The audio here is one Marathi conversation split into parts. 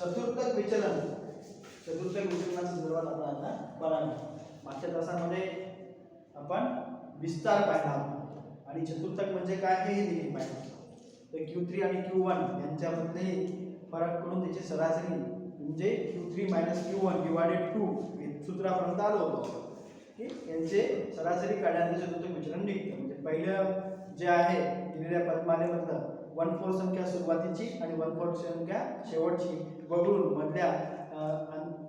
चतुर्थक विचलन. चतुर्थक विचलना संदर्भात आपण आता पाहणार. मागच्या तासामध्ये आपण विस्तार पाहिला. आणि चतुर्थक म्हणजे काय हे देखील पाहिलं. तर क्यू थ्री आणि क्यू वन यांच्यामधले फरक करून त्याची सरासरी म्हणजे Q three minus Q one divided two सूत्रापर्यंत आलो होतो. की यांचे सरासरी काढण्याचे चतुर्थक विचलन निघतं. म्हणजे पहिलं जे आहे दिलेल्या पद्मालेमधलं वन फोर संख्या सुरुवातीची आणि वन फोर संख्या शेवटची. वगळून मधल्या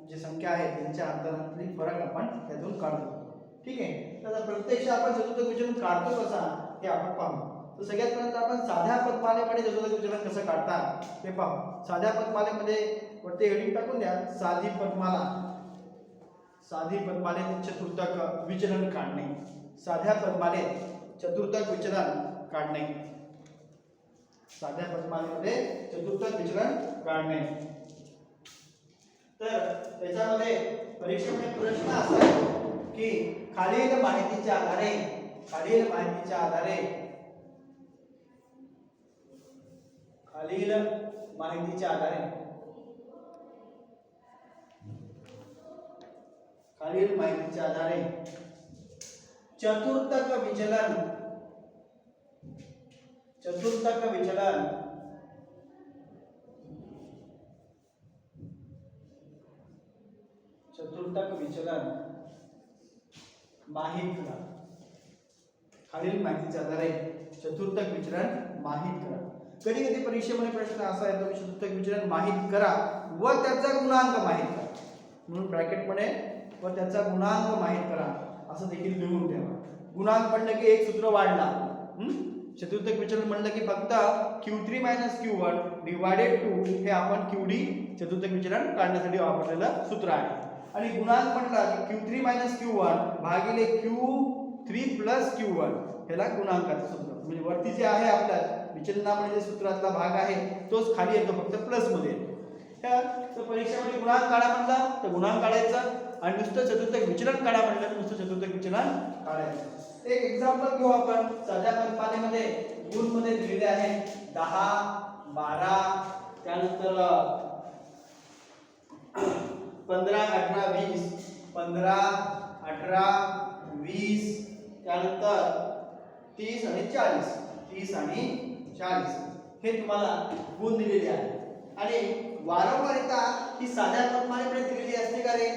जे संख्या आहे त्यांच्या अंतरातील फरक आपण त्यातून काढतो. ठीक आहे? तर आता प्रत्यक्ष आपण चतुर्थ विचलन काढतो कसा हे आपण पाहू. तर सगळ्यात पर्यंत आपण साध्या पदमालेमध्ये चतुर्थ विचलन कसं काढतात हे पाहू. साध्या पदमालेमध्ये वरती हेडिंग टाकून द्या? साधी पदमाला. साधी पदमालेत चतुर्थक विचलन काढणे. साध्या पदमालेत चतुर्थक विचलन काढणे. साध्या पदमालेमध्ये चतुर्थक विचलन काढणे. तर त्याच्यामध्ये परीक्षेमध्ये प्रश्न असा की खालील माहितीच्या आधारे खालील माहितीच्या आधारे खालील माहितीच्या आधारे खालील माहितीच्या आधारे चतुर्थक विचलन चतुर्थक विचलन? चतुर्थक विचलन. माहीत करा. खालील माहितीच्या आधारे चतुर्थक विचलन? माहीत करा. कधी कधी परीक्षेमध्ये प्रश्न असा येतो की चतुर्थक विचलन? माहीत करा व त्याचा गुणांक माहीत करा. म्हणून ब्रॅकेटमध्ये व त्याचा गुणांक माहीत करा. असं देखील लिहून ठेवा. गुणांक म्हणलं की एक सूत्र वाढला. चतुर्थक विचलन म्हणलं की फक्त Q three minus Q one divided two हे आपण क्यू डी चतुर्थक विचलन काढण्यासाठी वापरलेलं सूत्र आहे. आणि गुणांक म्हटला की Q three minus Q one भागिले Q three plus Q one ह्याला गुणांकाचं सूत्र. म्हणजे वरती जे आहे आपल्या विचलनामध्ये जे सूत्रातला भाग आहे तोच खाली येतो फक्त प्लसमध्ये. तर परीक्षेमध्ये गुणांक काढा म्हणला तर गुणांक काढायचा. आणि नुसतं चतुर्थक विचलन काढा म्हणलं तर नुसतं चतुर्थक विचलन काढायचं. एक एक्झाम्पल घेऊ आपण. साध्या कल्पनेमध्ये गुणमध्ये दिलेले आहे. दहा बारा त्यानंतर पंधरा अठरा वीस पंधरा अठरा वीस त्यानंतर तीस आणि चाळीस. तीस आणि चाळीस. हे तुम्हाला गुण दिलेले आहे. आणि वारंवारिता ही साध्या कल्पनेमध्ये दिलेली असते का रे?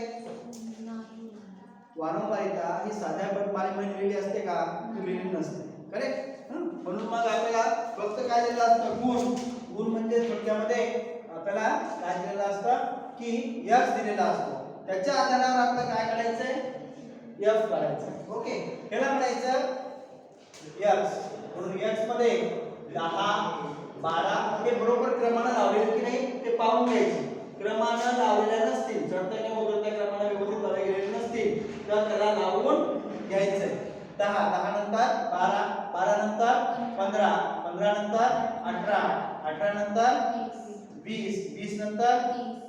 वारंवारिता ही साध्या पदमालेमध्ये दिलेली असते का? दिलेली नसते. करेक्ट म्हणून मग आपल्याला फक्त काय दिलेलं असतं? गुण. गुण म्हणजे थोडक्यामध्ये आपल्याला काय दिलेलं असतं? की यक्स दिलेला असतो. त्याच्या आधारावर आपल्याला काय काढायचंय? एफ काढायचं ओके? ह्याला म्हणायचं यक्स म्हणून यक्समध्ये दहा बारा हे बरोबर क्रमानं लावलेले की नाही? ते पाहून घ्यायचे. क्रमानं लावलेल्या दहा दहा नंतर बारा बारा नंतर पंधरा पंधरा नंतर अठरा अठरा नंतर वीस वीस नंतर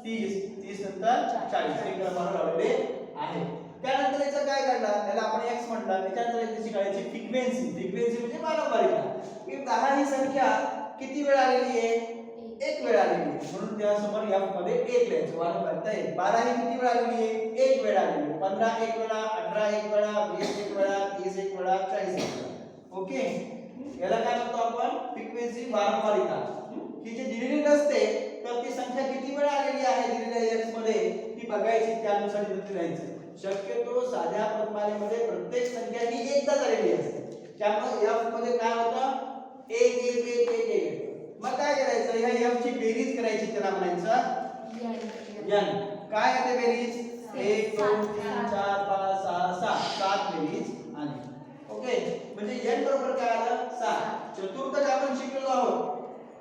तीस तीस नंतर चाळीस हे क्रमांक लावलेले आहे त्यानंतर याचं काय करणार त्याला आपण एक्स म्हटलं. त्याच्यानंतर एक त्याची काढायची फ्रिक्वेन्सी फ्रिक्वेन्सी म्हणजे वारंवारिता. की दहा ही संख्या किती वेळ आलेली आहे? एक वेळ आलेली आहे. म्हणून त्यासमोर एफमध्ये एक लिहायचं. वारंवारिता एक. बारा ही किती वेळ आलेली आहे? एक वेळ आलेली पंधरा एक वेळा अठरा एक वेळा वीस एक वेळा तीस एक वेळा चाळीस एक वेळा. ओके? याला काय म्हणतो आपण? फ्रिक्वेन्सी वारंवारिता. ही जी दिलेली नसते तर ती संख्या किती वेळा आलेली आहे दिलेल्या एक्समध्ये? ती बघायची त्यानुसार तिथे लिहायचं शक्यतो साध्या पद्मालेमध्ये प्रत्येक संख्या ही एकदा झालेली असते. त्यामुळे एफमध्ये काय होतं? एक एक एक एक एक मग काय करायचं? ह्या एफ ची बेरीज करायची त्याला म्हणायचं. एन काय आहे ते बेरीज? एक दोन तीन चार पाच सहा सात. सात बेरीज आली ओके. म्हणजे एन बरोबर काय आलं? सात. चतुर्थक आपण शिकलेलो आहोत.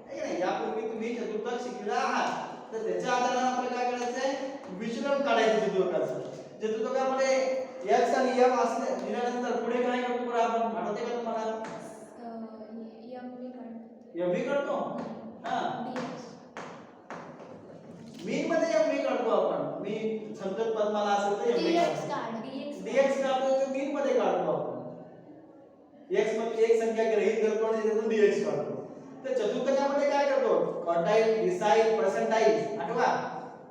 है नाही यापूर्वी तुम्ही चतुर्थक शिकलेला आहात. तर त्याच्या आधाराने आपल्याला काय करायचंय विचलन काढायचं चतुर्थकाचं चतुर्थकामध्ये एक्स आणि एफ असले दिल्यानंतर पुढे काय करतो बरं आपण? आठवते का तुम्हाला? बी करतो हा. मीन मध्ये बी करतो आपण. मी संतत पद्माला असेल तर एफ बी करतो डीएक्स काढतो तर मीन मध्ये काढतो आपण. एक्समध्ये एक संख्या ग्रहित धरतो आणि त्यातून डीएक्स काढतो. तर चतुर्थकामध्ये काय करतो? क्वार्टाईल डिसाईल पर्सेंटाईल आठवा.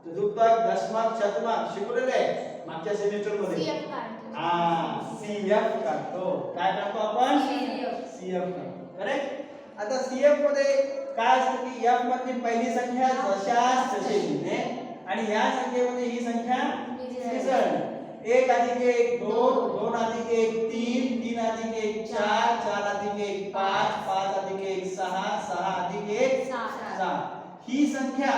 चतुर्थक दशमक शतमक शिकवलेलं आहे. मागच्या सेमिस्टरमध्ये. CF काढतो. हा सीएफ काढतो. काय काढतो आपण? CF. सीएफ काढतो. करेक्ट आता सीएफमध्ये काय असतं की एफमध्ये पहिली संख्या जशास तशी लिहिणे आणि या संख्येमध्ये ही संख्या मिसळणे एक अधिक एक दोन दोन अधिक एक तीन तीन अधिक एक चार चार अधिक एक पाच पाच अधिक एक सहा सहा अधिक एक सहा. ही संख्या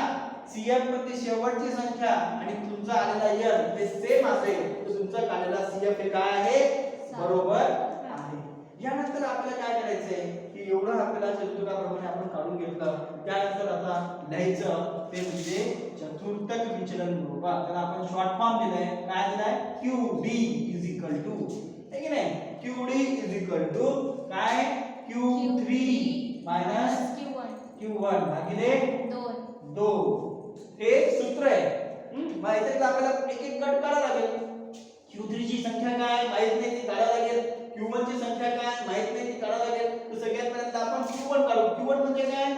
सीएफमध्ये शेवटची संख्या आणि तुमचा आलेला यर हे सेम असेल तर तुमचा काढलेला सीएफ हे काय आहे? बरोबर आहे. यानंतर आपल्याला काय करायचंय? की एवढं आपल्याला चतुर्थकाप्रमाणे आपण काढून घेतलं. त्यानंतर आता लिहायचं ते म्हणजे चतुर्थक विचलन रूप तर आपण शॉर्ट फॉर्म दिलाय. काय दिलाय? Q D is equal to आहे की नाही? Q D is equal to काय? Q three minus Q1. Q one भागिले दोन. हे सूत्र आहे. याच्यात आपल्याला? एक एक गट काढावा लागेल. Q3 ची संख्या काय? माहीत नाही ती काढावी लागेल. Q1 ची संख्या काय? माहीत नाही ती काढावी लागेल तर सगळ्यात पहिल्यांदा आपण Q1 काढू Q1 म्हणजे काय.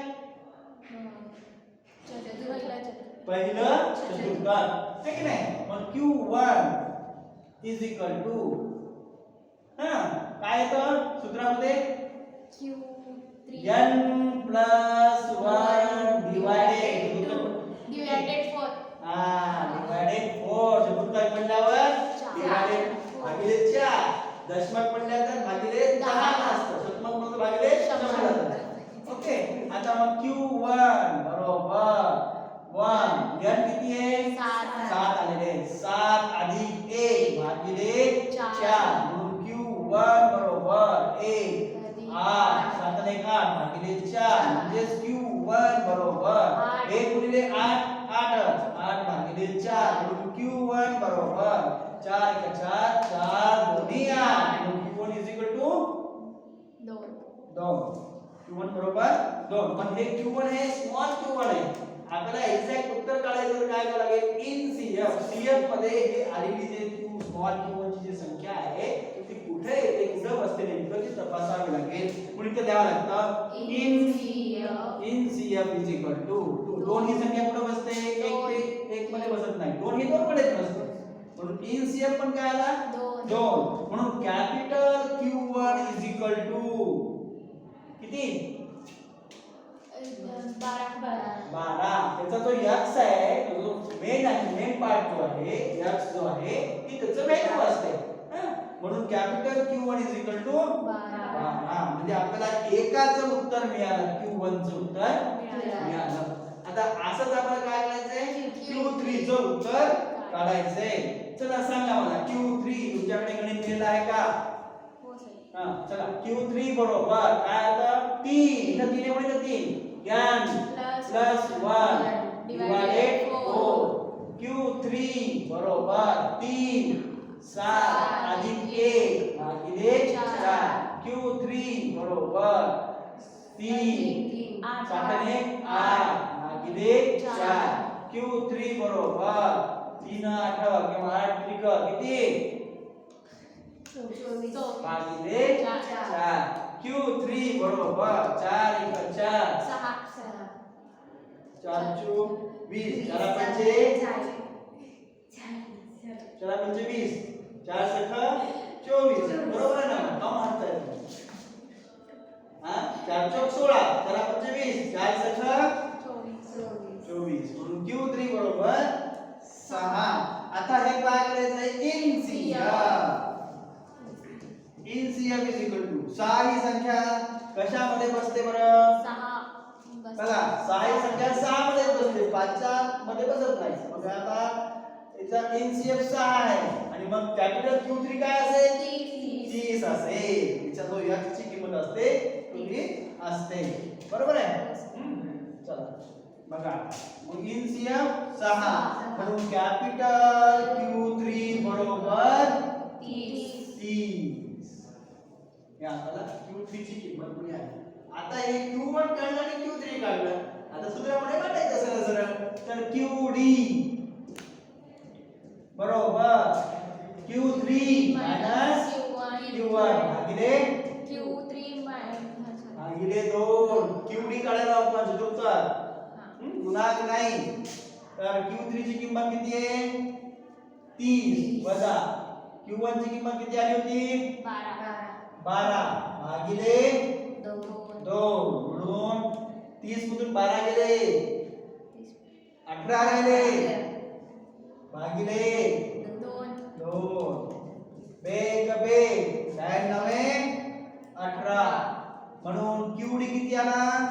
पहिला चतुर्थ. पहिलं चतुर्थक है की नाही मग Q1 इज इक्वल टू हा काय येतं सूत्रामध्ये Q3. n plus 1 divided Divided four. हा डिवाइडेड 4 चतुर्थक म्हणल्यावर चार. भागिले 4 दशमक म्हणल्यावर भागिले 10 दहा. असतं शतमक म्हणजे भागिले शंभर. Okey, atau Q1 बराबर 1 यन कितनी है 7 7 आले रे 7 अधिक a भाग दे 4 गुण Q1 बराबर 1 8 7 आने 8 भाग दे 4 म्हणजे Q1 बराबर 1 गुणिले 8 8 8 भाग दे 4 गुण Q1 बराबर 4 का 4 बरोबर? दोन. पण हे Q1 हे स्मॉल Q1 आहे. आपल्याला एक्झॅक्ट उत्तर काढायचं तर काय करावं लागेल? In CF. CF मध्ये हे आलेली जे स्मॉल Q1 ची जी संख्या आहे ती कुठे येते? कुठे बसते नेमकं ती तपासावी लागेल. म्हणून ते द्यावं लागतं? N CF. N CF is equal to two दोन ही संख्या कुठे बसते? एक. ते एक मध्ये बसत नाही. दोन ही दोन मध्येच बसते. म्हणून इन CF पण काय आला? दोन. म्हणून capital Q1 is equal to किती? बारा. त्याचा जो यक्स आहे. तो जो मेन आहे मेन पार्ट जो आहे यक्स जो आहे ती त्याचं व्हॅल्यू असते? म्हणून capital Q1 is equal to बारा. म्हणजे आपल्याला एकाचं उत्तर मिळालं Q1 चं उत्तर मिळालं. आता असंच आपल्याला काय करायचंय? Q3 चं उत्तर काढायचंय. चला सांगा मला Q3 तुमच्याकडे गणित लिहिलं आहे का? हो, चला. Q3 बरोबर. काय आता? 3 इथं 3 एवढे 3 ज्ञान Plus plus 1 one divided divided 4 Q3 बरोबर 3 7 अधिक 1 भागिले चार. 4 Q3 बरोबर 3 आठ. सात एक आठ. भागिले चार. 4 Q3 बरोबर 3 आठ. किंवा 8 त्रिक किती. भागिले चार. चार Q3 बरोबर. चार एक चार. सहा. सहा. चार चू वीस. चार पंचे. चार पंचे वीस. चार सख चोवीस. बरोबर आहे ना? का मारताय तुम्ही? हा? चार चौक सोळा. चार पंचे वीस. चार सख चोवीस. म्हणून क्यू थ्री बरोबर. सहा. आता हे काय करायचं n n CF is equal to सहा ही संख्या कशामध्ये बसते बरं. बघा सहा ही संख्या सहा मध्ये बसते. पाचच्या मध्ये बसत नाही. मग आता. याचा एनसीएफ सहा आहे. आणि मग कॅपिटल क्यू थ्री काय असेल? तीस. असेल. तिच्या जो ची किंमत असते? ती असते. बरोबर आहे. चला. बघा. मग एनसीएफ सहा. म्हणून कॅपिटल क्यू थ्री बरोबर तीस. हे आपल्याला क्यू थ्रीची किंमत कुणी आता हे क्यू वन काढलं आणि क्यू थ्री काढलं. आता सूत्रामध्ये वाटायचं सरळ सरळ? तर क्यू डी बरोबर. Q three minus Q one भागिले क्यू थ्री भागिले दोन. क्यू डी काढायला आपण सूत्रोत्तर गुणांक नाही? तर क्यू थ्री ची किंमत किती आहे? तीस. वजा. क्यू वन ची किंमत किती आली होती? बारा. 12 भागिले दोन. म्हणून 30 मधून 12 गेले. 18 राहिले भागिले दोन. बेग बेग. साहेब नवे अठरा. म्हणून किवडी किती आला?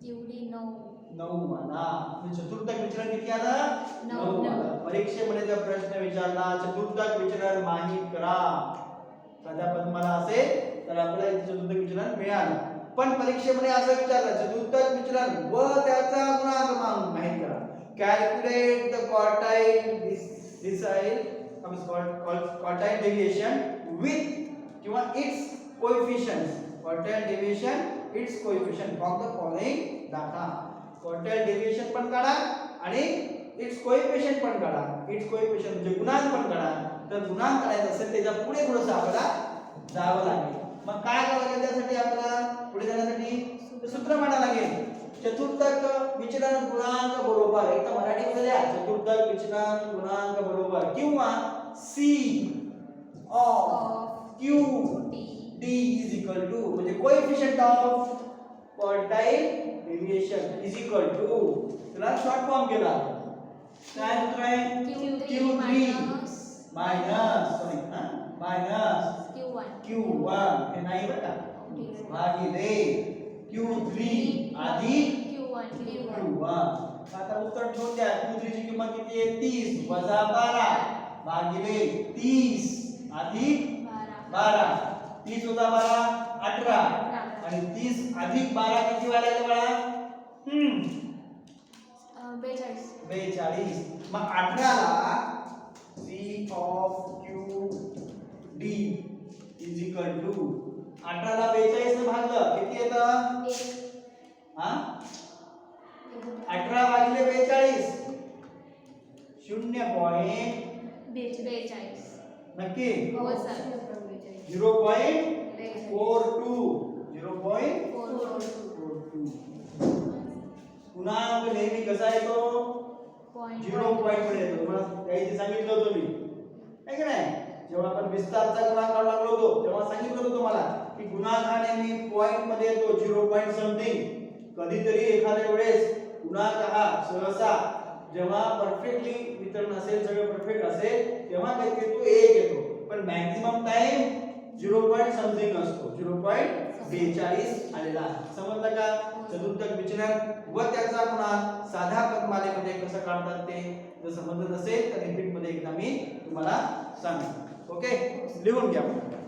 किवडी नऊ नऊ आला चतुर्थक विचरण किती आलं? नऊ. आला. परीक्षेमध्ये जर प्रश्न विचारला चतुर्थक विचरण माहीत करा. पण मला असेल तर आपल्याला इथे चतुर्थक विचलन मिळालं. पण परीक्षेमध्ये असं विचारलं चतुर्थक विचलन व त्याचा गुणांक माहीत करा calculate the quartile decide quartile deviation with किंवा its coefficients quartile deviation its coefficient from the following data quartile deviation पण काढा आणि इट्स कोएफिशियंट पण काढा. इट्स कोएफिशियंट म्हणजे गुणांक पण काढा. तर गुणांक काढायचा असेल त्याच्या पुढे थोडंसं आपल्याला जावं लागेल. मग काय करावं लागेल? त्यासाठी आपल्याला पुढे जाण्यासाठी सूत्र म्हणा लागेल. चतुर्थक विचलन गुणांक बरोबर. एक तर मराठीमध्ये द्या चतुर्थक विचलन गुणांक बरोबर. किंवा C of Q D is equal to म्हणजे coefficient of quartile deviation is equal to त्याला शॉर्ट फॉर्म केला. काय सूत्र आहे Q three minus sorry minus Q one. Q one. हे नाही बरं का? भागिले क्यू थ्री अधिक Q one Q Q one. आता उत्तर ठेवून द्या. क्यू थ्री ची किंमत किती आहे? तीस वजा बारा. भागिले तीस अधिक बारा. तीस वजा बारा अठरा. आणि तीस अधिक बारा किती व्हायला लागले बाळा? बेचाळीस. बेचाळीस. मग अठराला C of Q D is equal to अठराला बेचाळीस ने भागलं किती येतं? हा? अठरा भागिले बेचाळीस. शून्य पॉइंट बेचाळीस. नक्की? हो sir. Zero point four two. Zero point four four two. पूर्णांक नेहमी कसा येतो? पॉईंट झिरो पॉईंटमध्ये येतो. तुम्हाला काही सांगितलं होतं मी. आहे की नाही? जेव्हा आपण विस्तारचा गुणाकार लागलो होतो तेव्हा सांगितलं होतं तुम्हाला की गुणाकार नेहमी पॉईंटमध्ये येतो झिरो पॉईंट समथिंग कधीतरी एखाद्या वेळेस गुणाकार हा सहसा जेव्हा परफेक्टली वितरण असेल सगळं परफेक्ट असेल तेव्हा काहीतरी तो एक येतो. पण maximum time zero point something असतो. झिरो पॉईंट बेचाळीस आलेला आहे. समजलं का? चतुर्थक विचलन व त्याचा गुणांक साध्या पदमालेमध्ये कसं काढतात ते? जर समजत नसेल तर रिपीटमध्ये एकदा मी तुम्हाला सांगतो. ओके लिहून घ्या.